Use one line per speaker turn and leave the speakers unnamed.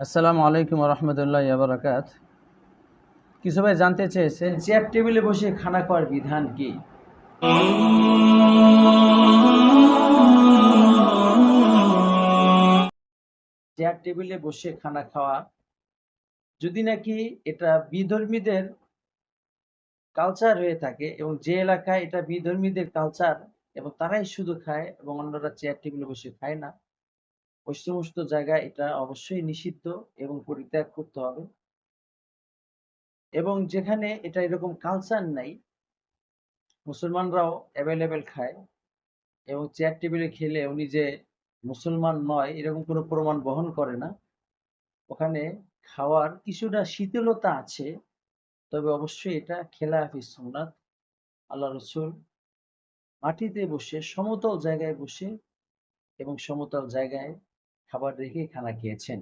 আসসালামু আলাইকুম রহমতুল্লাহ বারাকাত কিছু ভাই জানতে চেয়েছেন চেয়ার টেবিলে বসে খানা খাওয়ার বিধান কি? চেয়ার টেবিলে বসে খানা খাওয়া, যদি নাকি এটা বিধর্মীদের কালচার হয়ে থাকে এবং যে এলাকায় এটা বিধর্মীদের কালচার এবং তারাই শুধু খায় এবং অন্যরা চেয়ার টেবিলে বসে খায় না ওই সমস্ত জায়গায় এটা অবশ্যই নিষিদ্ধ এবং পরিত্যাগ করতে হবে। এবং যেখানে এটা এরকম কালচার নাই, মুসলমানরাও অ্যাভেলেবেল খায় এবং চেয়ার টেবিলে খেলে উনি যে মুসলমান নয়, এরকম কোনো প্রমাণ বহন করে না। ওখানে খাওয়ার কিছুটা শীতলতা আছে, তবে অবশ্যই এটা খেলাফি সোমনাথ, আল্লাহ রসুল, মাটিতে বসে, সমতল জায়গায় বসে এবং সমতল জায়গায় খাবার রেখে খানা খেয়েছেন।